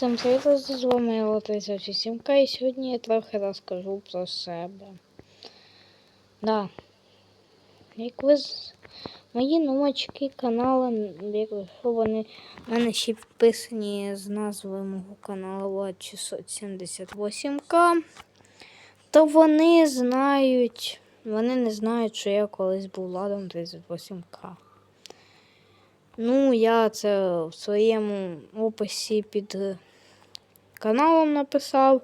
Всім привіт, з вами я 37 і сьогодні я трохи розкажу про себе. Да. Як ви з... Мої новачки канали, якщо вони в мене ще підписані з назвою мого каналу Влад 678К, то вони знають, вони не знають, що я колись був Владом 38К. Ну, я це в своєму описі під каналом написав.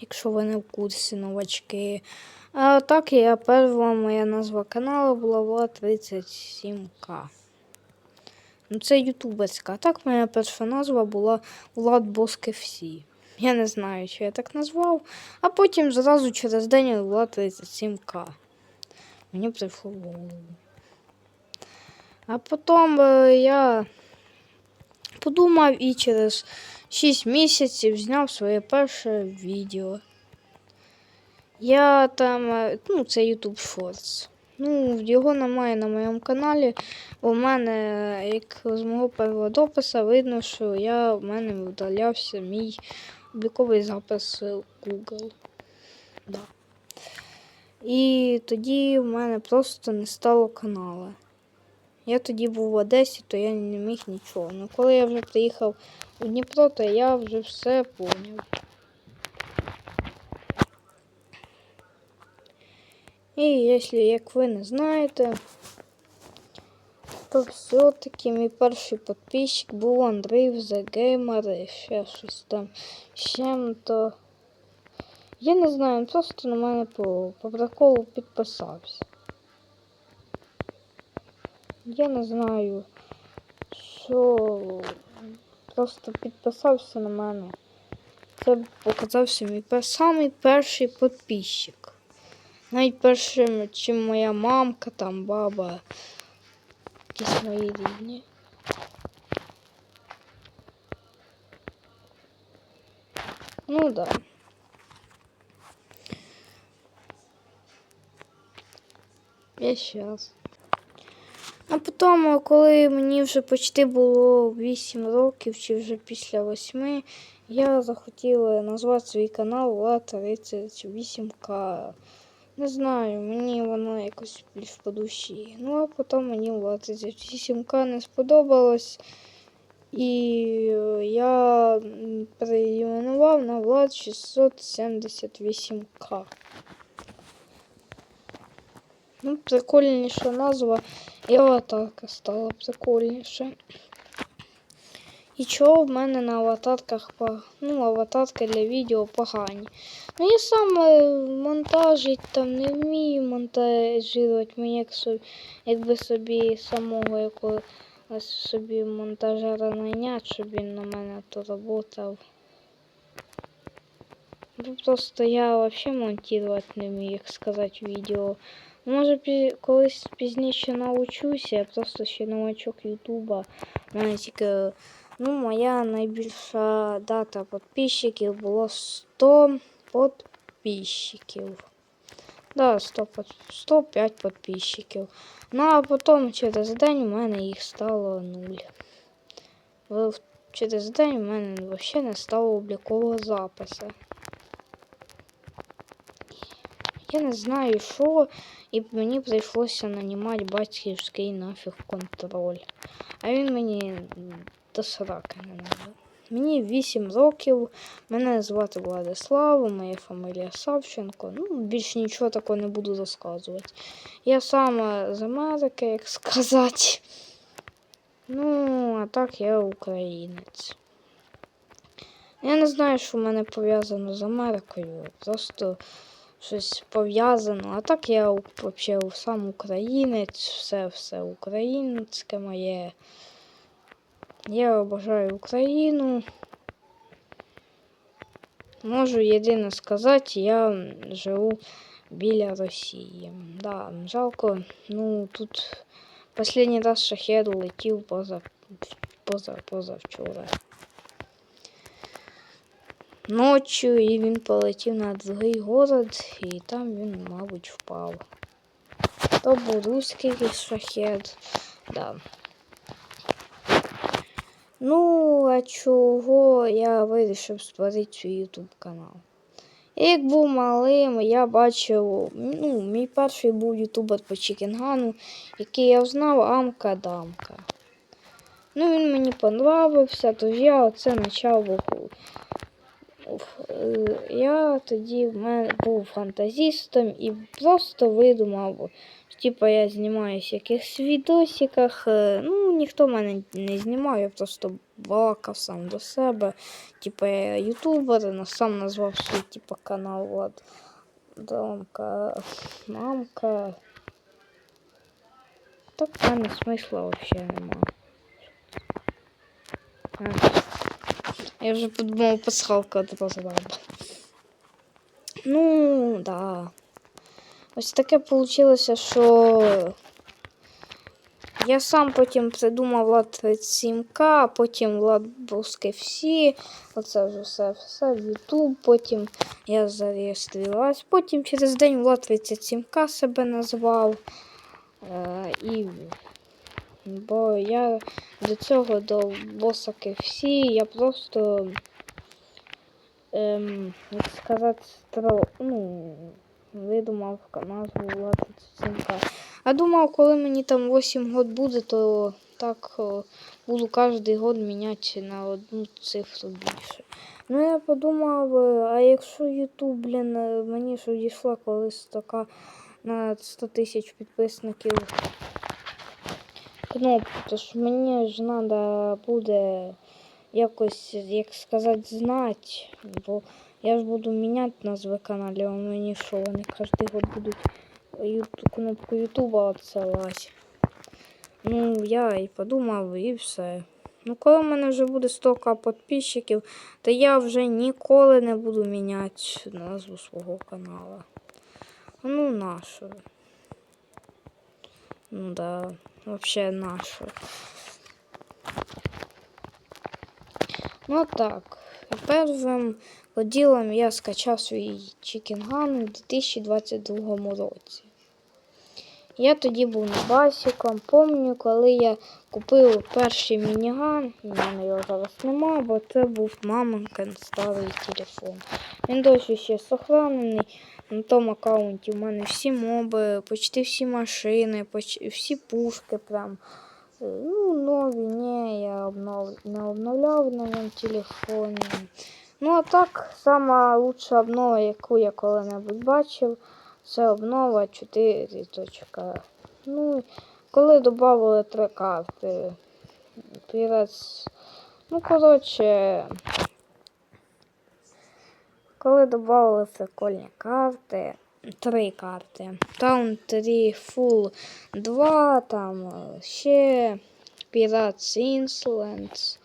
Якщо ви не в курсі новачки. А так я перша моя назва каналу була Влад 37К. Ну, це ютуберська. А так моя перша назва була Влад Боск FC. Я не знаю, що я так назвав. А потім зразу через день Влад 37К. Мені прийшло в голову. А потім е, я подумав і через 6 місяців зняв своє перше відео. Я там, е, ну, це YouTube Shorts. Ну, його немає на моєму каналі. У мене, е, як з мого першого допису, видно, що я в мене видалявся мій обліковий запис Google. Да. І тоді в мене просто не стало каналу. Я тоді був в Одесі, то я не міг нічого. Ну коли я вже приїхав у Дніпро, то я вже все поняв. І якщо, як ви не знаєте, то все-таки мій перший підписчик був Андрій Gamer і ще щось там з чим-то. Я не знаю, просто на мене по, по приколу підписався. Я не знаю, що просто підписався на мене. Це показався мій самий перший підписчик. Навіть першим, чим моя мамка, там баба, якісь мої рідні. Ну да. Я щас. А потім, коли мені вже почти було 8 років, чи вже після 8, я захотіла назвати свій канал Влад 38К. Не знаю, мені воно якось більш по душі. Ну, а потім мені Влад 38К не сподобалось. І я переіменував на Влад 678К. Ну, прикольніша назва. І аватарка стала прикольніше. І чого в мене на аватарках ну, аватарки для відео погані. Ну я сам е, монтажить там не вмію монтажувати мені як собі, якби собі самого якогось собі монтажера найняти, щоб він на мене то работав. Ну, просто я взагалі монтувати не вмію, як сказати, відео. Може, колись пізніше научуся, я просто ще новачок Ютуба. У ну, моя найбільша дата підписчиків було 100 підписчиків. Да, 100, 105 підписчиків. Ну, а потім через день у мене їх стало 0. Через день у мене взагалі не стало облікового запису. Я не знаю, що, і мені прийшлося нанімати батьківський нафіг контроль. А він мені до сраки не надо. Мені 8 років, мене звати Владислав, моя фамілія Савченко. Ну, більш нічого такого не буду розказувати. Я сама з Америки, як сказати. Ну, а так я українець. Я не знаю, що в мене пов'язано з Америкою. Просто щось пов'язано. А так я взагалі сам українець, все все українське моє. Я обожаю Україну. Можу єдине сказати, я живу біля Росії. Да, жалко, ну тут останній раз шахет летів поза, поза, позавчора ночі і він полетів на другий город, і там він, мабуть, впав. То був руський шахет. Да. Ну, а чого я вирішив створити свій YouTube канал? Як був малим, я бачив, ну, мій перший був ютубер по Чікінгану, який я знав Амка Дамка. Ну, він мені понравився, тож я оце почав. виху- Е, Я тоді в мене був фантазістом і просто видумав, що, типу, я знімаюся в якихось відосиках. е, Ну, ніхто мене не знімав, я просто балакав сам до себе. Типу, я ютубер, но сам назвав свій типу, канал Влад Домка, мамка. Так в мене смисла взагалі немає. Я вже подумав пасхалка одразу ладно. Ну, да. Ось таке вийшло, що я сам потім придумав Влад 37К, а потім Бруски всі. Оце вже все, все в YouTube. Потім я зареєструвалась. Потім через день Влад 37К себе назвав. Е, і Бо я до цього до боса KFC я просто, ем, як сказати, стро, ну, видумав назву Влад 37К. А думав, коли мені там 8 год буде, то так буду кожен год міняти на одну цифру більше. Ну я подумав, е, а якщо YouTube, блін, е, мені ж дійшла колись така на 100 тисяч підписників кнопку, тож мені ж треба буде якось, як сказати, знати, бо я ж буду міняти назви каналів, а мені що, вони кожен год будуть юту- кнопку Ютуба відсилати. Ну, я і подумав, і все. Ну, коли в мене вже буде 100к підписчиків, то я вже ніколи не буду міняти назву свого каналу. Ну, нашу. Ну да, вообще нашу. Ну так, першим поділом я скачав свій чікінган у 2022 році. Я тоді був басиком. Помню, коли я купив перший мініган, у мене його зараз нема, бо це був маминкин старий телефон. Він досі ще сохранений. На тому аккаунті у мене всі моби, почти всі машини, поч- всі пушки прям. Е, Ну, нові, ні, я обнов... не обновляв на ньому телефоні. Ну, а так, сама лучша обнова, яку я коли-небудь бачив, це обнова 4. Ну, коли додали три карти. Пірець. Ну, коротше, коли додали прикольні карти, три карти. Таун 3 Full 2, там е, ще Pirates Insolence,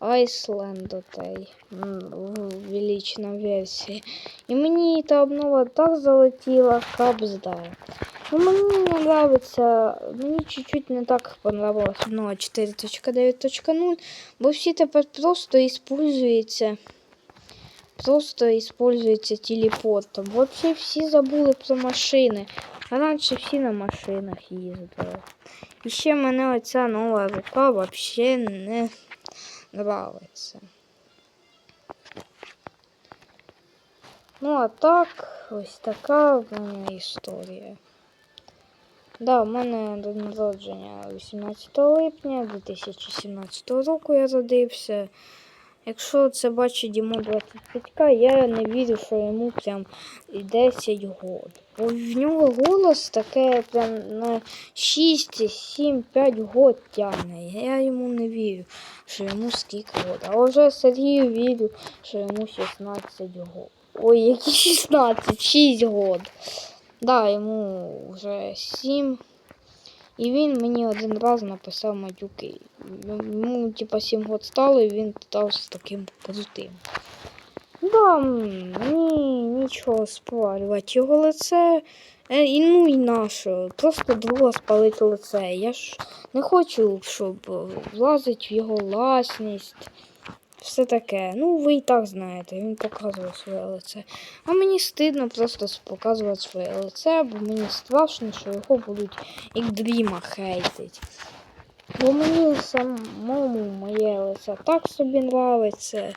Iceland отей, в величній версії. І мені та обнова так залетіла, капзда. Ну, мені не нравится, мені чуть-чуть не так понравилась обнова 4.9.0, бо всі тепер просто используються просто используется телепортом. Вообще всі забули про машини. А раніше всі на машинах їздили. І ще мене оця нова рука вообще не нравиться. Ну а так, ось така в мене історія. Да, в мене день народження 18 липня 2017 року я родився. Якщо це бачить йому 25к, я не вірю, що йому прям 10 год. Бо в нього голос таке прям на 6, 7, 5 год тягне. Я йому не вірю, що йому скільки год. А вже Сергію вірю, що йому 16 год. Ой, які 16, 6 год. Да, йому вже 7. І він мені один раз написав матюки. Йому, типа, 7 год стало, і він стався таким крутим. Да, ні, нічого спалювати. Його лице. Е, і ну і нащо. Просто друга спалити лице. Я ж не хочу, щоб е, влазить в його власність. Все таке. Ну, ви і так знаєте, він показував своє лице. А мені стидно просто показувати своє лице, бо мені страшно, що його будуть як дріма хейтить. Бо мені самому моє нравиться, так собі нравиться.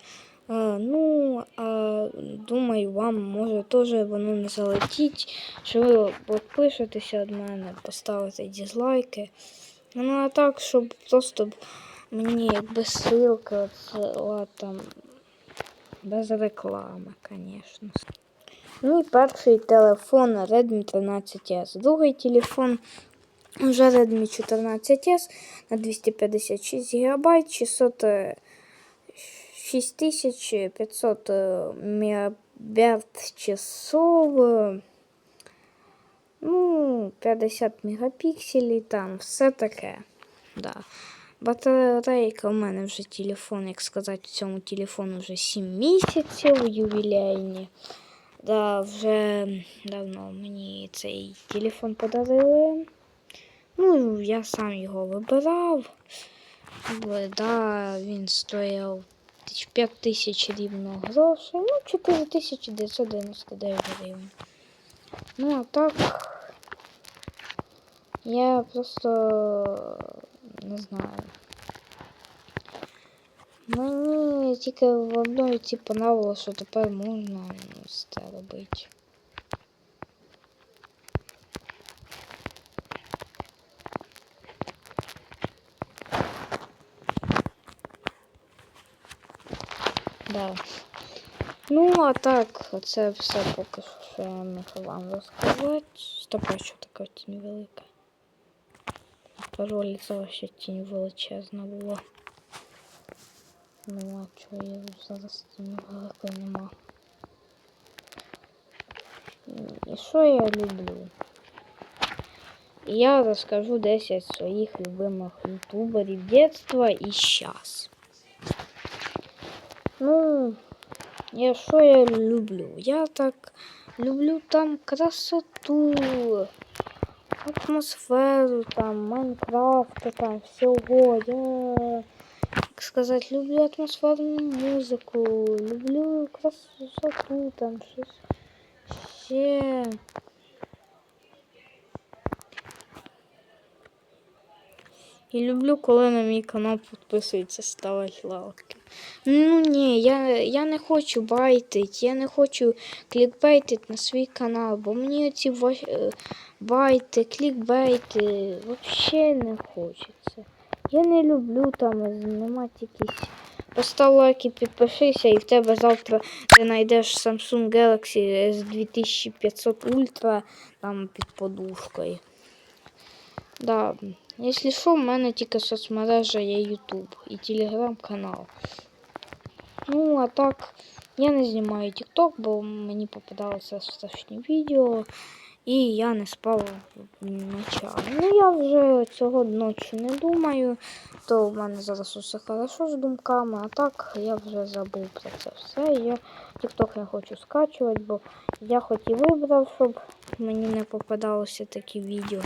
А, ну, а, думаю, вам може теж воно не залетіть, що ви підпишетеся від мене, поставите дизлайки. Ну, а так, щоб просто мені без ссылки от, там без реклами, звісно. Ну і перший телефон Redmi 13S. Другий телефон вже Redmi 14S на 256 ГБ, 600, е, 6500 мегабайт часов. е, Ну, 50 мегапікселів, там все таке. Да. Батарейка у мене вже телефон, як сказати, цьому телефону вже 7 місяців ювілейні. Да, вже давно мені цей телефон подарили. Ну, я сам його вибирав. Да, він стояв 5 тисяч рівно грошей. Ну, 4999 гривень. Ну, а так. Я просто не знаю. Мені тільки в одній ці понравилось, що тепер можна це робити. Да. Ну, а так, це все поки що, що я міг вам розказати. Стоп, а що така тінь велика? Пароль це ще тінь величезна була. Ну, а чого я зараз тінь великої нема? І що я люблю? Я розкажу 10 своїх любимих ютуберів детства і щас. Ну, я що я люблю? Я так люблю там красоту, атмосферу, там, Майнкрафта, там, всього. Я, як сказати, люблю атмосферну музику, люблю красоту, там, щось ще. І люблю, коли на мій канал підписуються, ставить лайки. Ну ні, я, я не хочу байтить, я не хочу клікбейтити на свій канал, бо мені ці байти, клікбейти взагалі не хочеться. Я не люблю там знімати якісь. Постав лайк і підпишися, і в тебе завтра ти знайдеш Samsung Galaxy S2500 Ultra там під подушкою. Да. Якщо що, в мене тільки соцмережа є YouTube і телеграм-канал. Ну, а так, я не знімаю TikTok, бо мені попадалися страшні відео. І я не спав ночами. Ну, я вже цього ночі не думаю, то в мене зараз усе хорошо з думками, а так я вже забув про це все. Я TikTok не хочу скачувати, бо я хоч і вибрав, щоб мені не попадалося такі відео.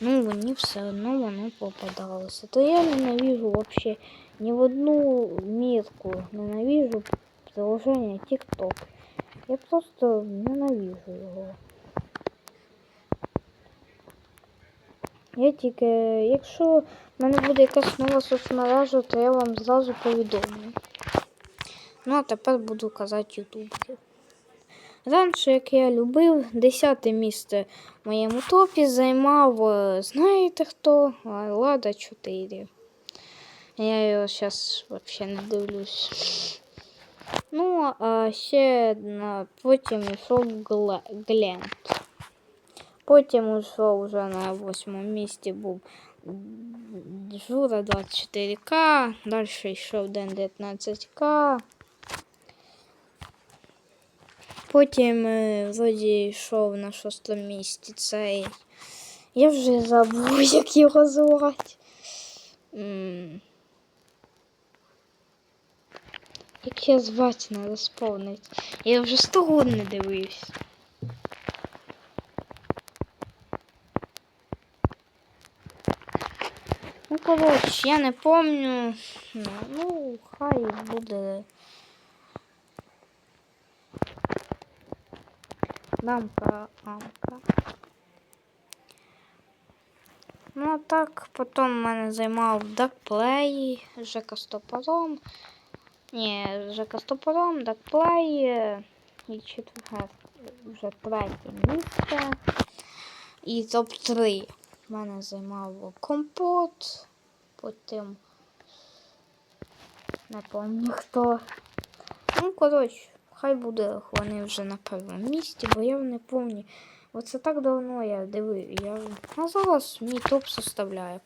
Ну, мені все одно воно попадалося. То я ненавижу взагалі ні в одну мірку ненавижу приложення TikTok. Я просто ненавижу його. Я тільки, якщо в мене буде якась нова соцмережа, то я вам зразу повідомлю. Ну, а тепер буду казати ютубки. Раніше, як я любив, 10 місце в моєму топі займав, е, знаєте хто? Лада 4. Я його зараз взагалі не дивлюсь. Ну, а ще потім йшов Глент. Потім йшов вже на восьмому місці був Жура 24К, далі йшов Ден 19К. Потім е, вроді йшов на шостому місці цей. Я вже забув, як його звати. Як я звати треба сповнити. Я вже сто год не дивився. Ну, я не помню. Ну, хай буде. Мамка, мамка. Ну а так, потім мене займав дакплей, Жека Стопором. Ні, Жека Стопором, дакплей і четверте, вже третє місце. І топ-3 мене займав компот, потім не пам'ятаю хто. Ну, коротше, хай буде вони вже на першому місці, бо я не пам'ятаю. Оце так давно я дивив. Я... А зараз мій топ составляє.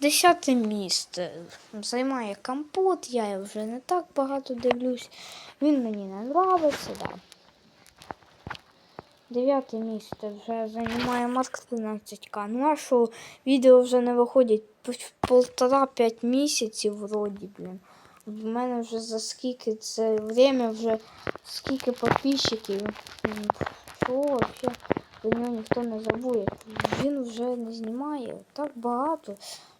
Десяте місце. Займає компот, я вже не так багато дивлюсь. Він мені не нравиться, да. Дев'яте місце вже займає Марк 13к. Ну а що відео вже не виходять полтора-п'ять місяців вроді, блін. В мене вже за скільки це время вже скільки підписчиків. Що вообще про нього ніхто не забує. Він вже не знімає так багато,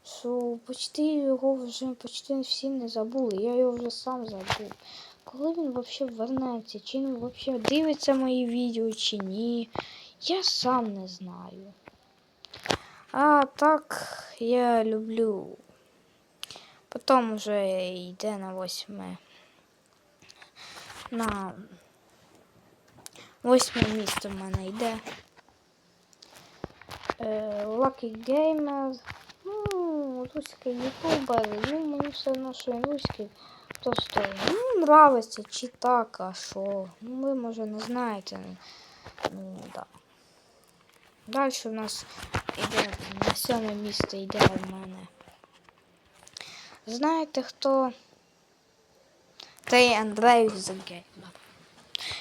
що почти його вже почти всі не забули. Я його вже сам забув. Коли він взагалі вернеться, чи він взагалі дивиться мої відео, чи ні, я сам не знаю. А так я люблю. Потім вже йде на восьме. На восьме місце в мене йде. Е, Lucky Gamer. Ну, руський ютубер. Ну, мені все одно, що він руський. То стоїть. Ну, нравиться, чи так, а що. Ну, ви, може, не знаєте. Ну, да. Далі у нас йде на сьоме місце йде в мене. Знаєте хто? Той Андрей Gamer.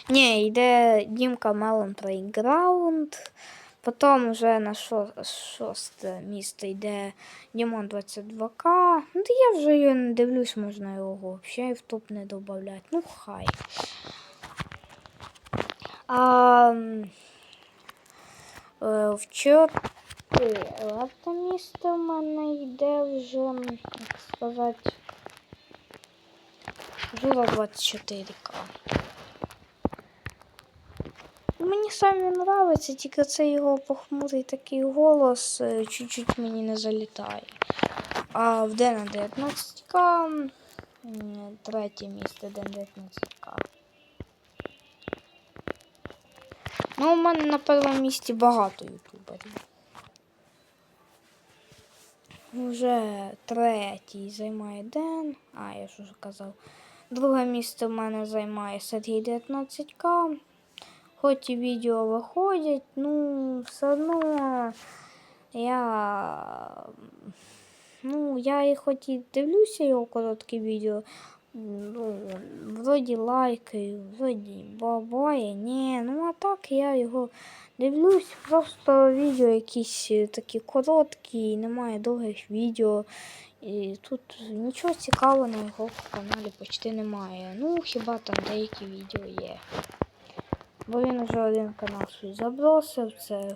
Ні, йде Дімка Мелон Playground. Потім вже на шо, шосте місце йде Дімон 22К. Ну, я вже його не дивлюсь, можна його взагалі в топ не додати. Ну, хай. А, е, в чотирте місце в мене йде вже, як сказати, Жула 24К. Мені сам він нравиться, тільки це його похмурий такий голос е, чуть-чуть мені не залітає. А в Дена 19К третє місце Ден 19К. Ну, у мене на першому місці багато ютуберів. Вже третій займає Ден. А, я уже казав. Друге місце в мене займає Сергій 19К. Хоч і відео виходять, ну, все одно я. Ну, я і хоч і дивлюся його короткі відео. Ну, вроді лайкаю, вроді бабає, ні. Ну а так я його дивлюсь, просто відео якісь такі короткі, немає довгих відео. І тут нічого цікавого на його каналі почти немає. Ну, хіба там деякі відео є. Бо він вже один канал свій забросив, це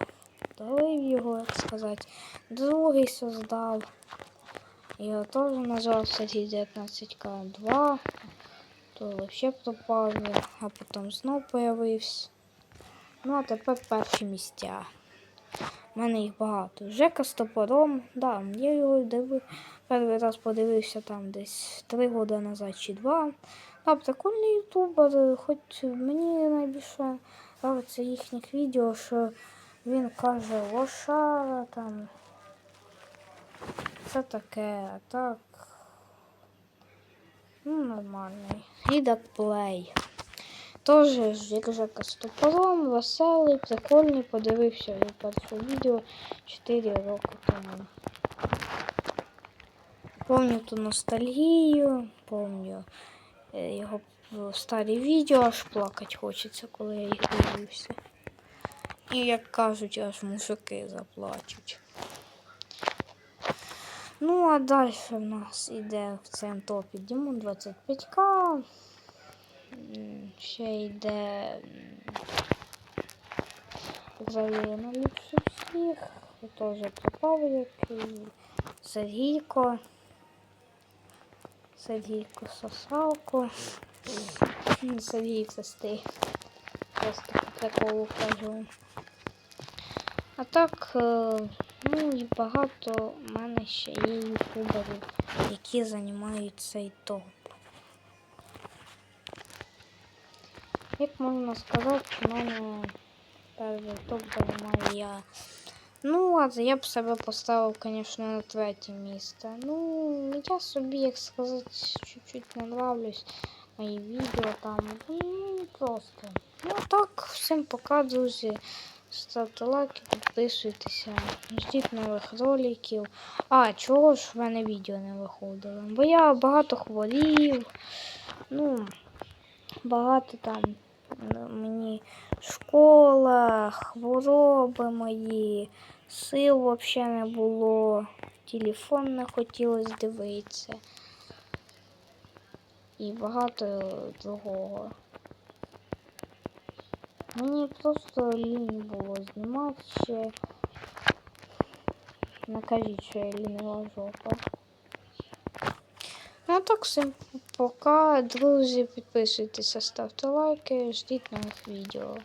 вдалив його, як сказати. Другий создав. І теж нажав статті 19К2. То вообще пропав, а потім знов появився. Ну, а тепер перші місця. У мене їх багато. Жека з топором, да, я його дивив. Перший раз подивився там десь 3 години назад чи 2. А прикольний ютубер, хоч мені найбільше подобається їхніх відео, що він каже лошара там. Це таке, а так. Ну, нормальний. Лідоплей. Тоже Жека з топором, веселий, прикольний, подивився я перше відео 4 роки тому. Помню ту ностальгію, помню його старі відео, аж плакати хочеться, коли я їх дивлюся. І як кажуть, аж мужики заплачуть. Ну, а далі в нас іде в цьому топі Дімон 25к. Ще йде взагалі найліпше всіх. Теж пропав який. Сергійко. Сергійко Сосалко. М, Сергій Просто по кажу. А так, е, Ну і багато в мене ще є ютуберів, які займають цей топ. Як можна сказати, в мене перший топ займаю я. Ну, ладно, я б себе поставив, звісно, на третє місце. Ну, я собі, як сказати, чуть-чуть не нравлюсь. Мої відео там. Ну, просто. Ну так, всім пока, друзі. Ставте лайки, підписуйтеся, ждіть нових роликів. А, чого ж в мене відео не виходило? Бо я багато хворів. Ну, багато там мені школа, хвороби мої, сил взагалі не було, телефон не хотілося дивитися. І багато другого. Мені просто лінь було знімати ще. Не кажіть, що я лінива жопа. Ну так всім пока, друзі, підписуйтеся, ставте лайки, ждіть нових відео.